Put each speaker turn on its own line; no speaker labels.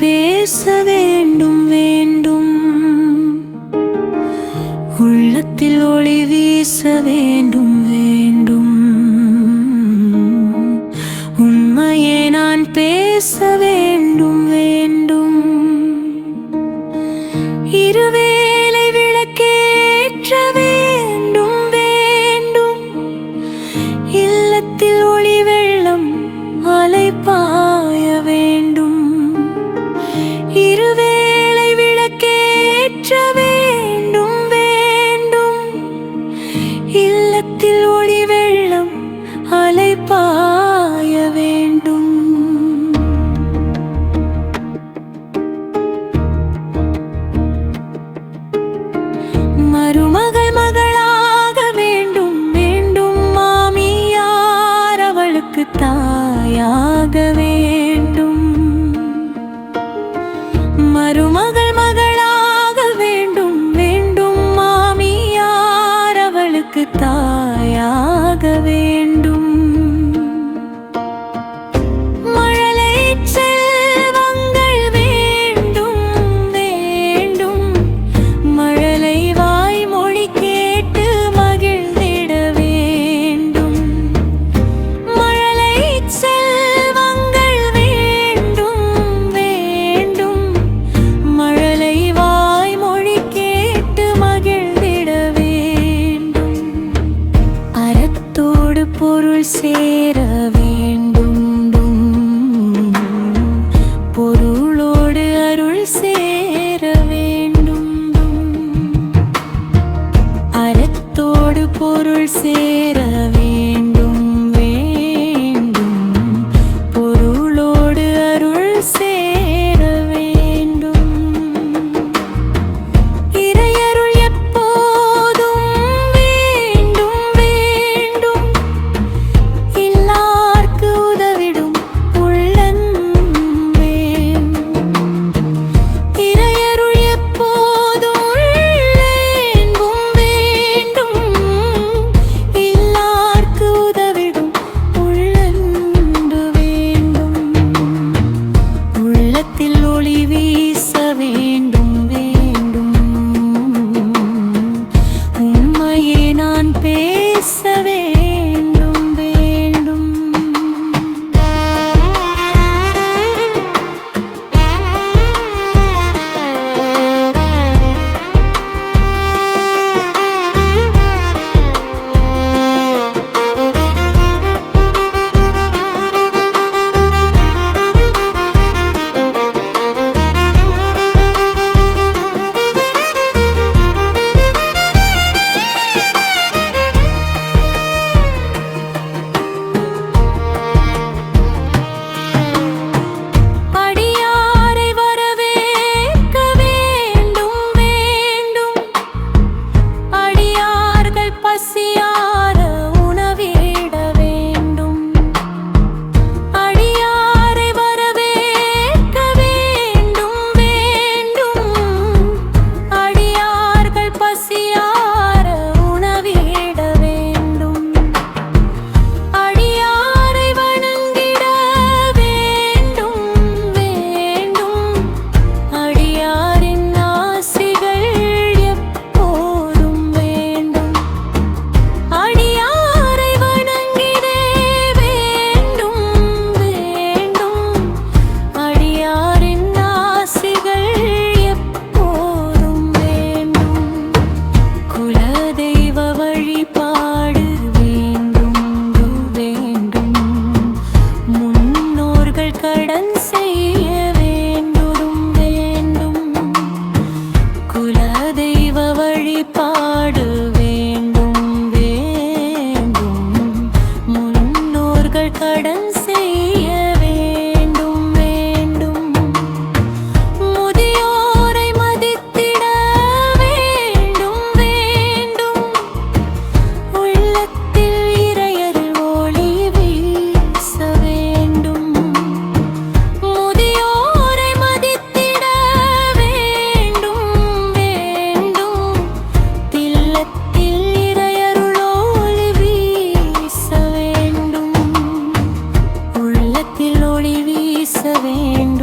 பேச வேண்டும். வேண்டும் உள்ளத்தில் ஒளி வீச வேண்டும் parceira. வேண்டும்